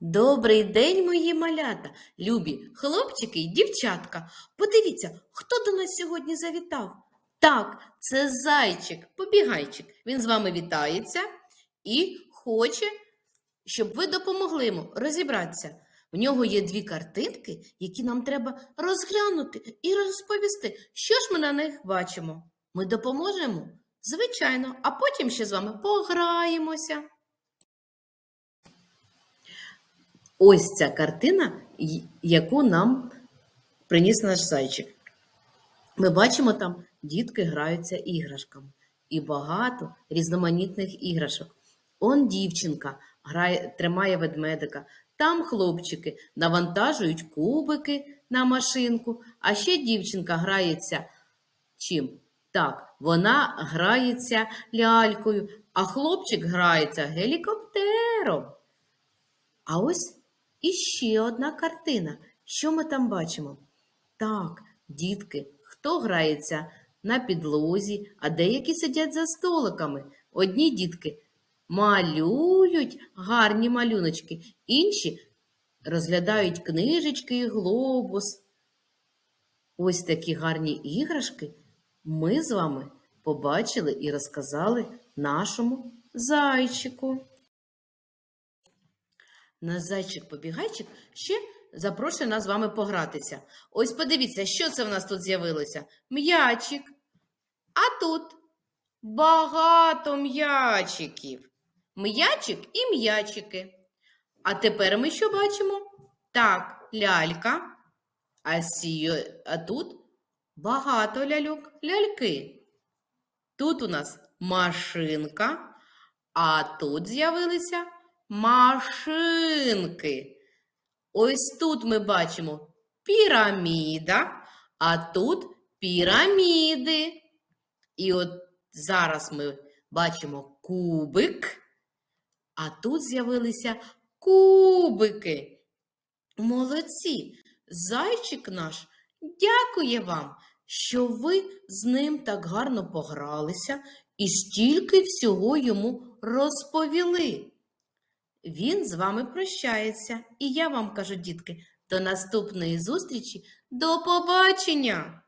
Добрий день, мої малята, любі хлопчики й дівчатка. Подивіться, хто до нас сьогодні завітав? Так, це зайчик, побігайчик. Він з вами вітається і хоче, щоб ви допомогли йому розібратися. В нього є дві картинки, які нам треба розглянути і розповісти, що ж ми на них бачимо. Ми допоможемо? Звичайно, а потім ще з вами пограємося. Ось ця картина, яку нам приніс наш зайчик. Ми бачимо там, дітки граються іграшками і багато різноманітних іграшок. Он дівчинка грає, тримає ведмедика, там хлопчики навантажують кубики на машинку, а ще дівчинка грається чим? Так, вона грається лялькою, а хлопчик грається гелікоптером. А ось іще одна картина. Що ми там бачимо? Так, дітки, хто грається на підлозі, а деякі сидять за столиками. Одні дітки малюють гарні малюночки, інші розглядають книжечки і глобус. Ось такі гарні іграшки ми з вами побачили і розказали нашому зайчику. Наш зайчик-побігайчик ще запрошує нас з вами погратися. Ось подивіться, що це в нас тут з'явилося? М'ячик. А тут багато м'ячиків. М'ячик і м'ячики. А тепер ми що бачимо? Так, лялька. А, сі... а тут багато ляльок, ляльки. Тут у нас машинка, а тут з'явилися машинки. Ось тут ми бачимо піраміда, а тут піраміди. І от зараз ми бачимо кубик, а тут з'явилися кубики. Молодці! Зайчик наш дякує вам, що ви з ним так гарно погралися і стільки всього йому розповіли. Він з вами прощається, і я вам кажу, дітки, до наступної зустрічі, до побачення!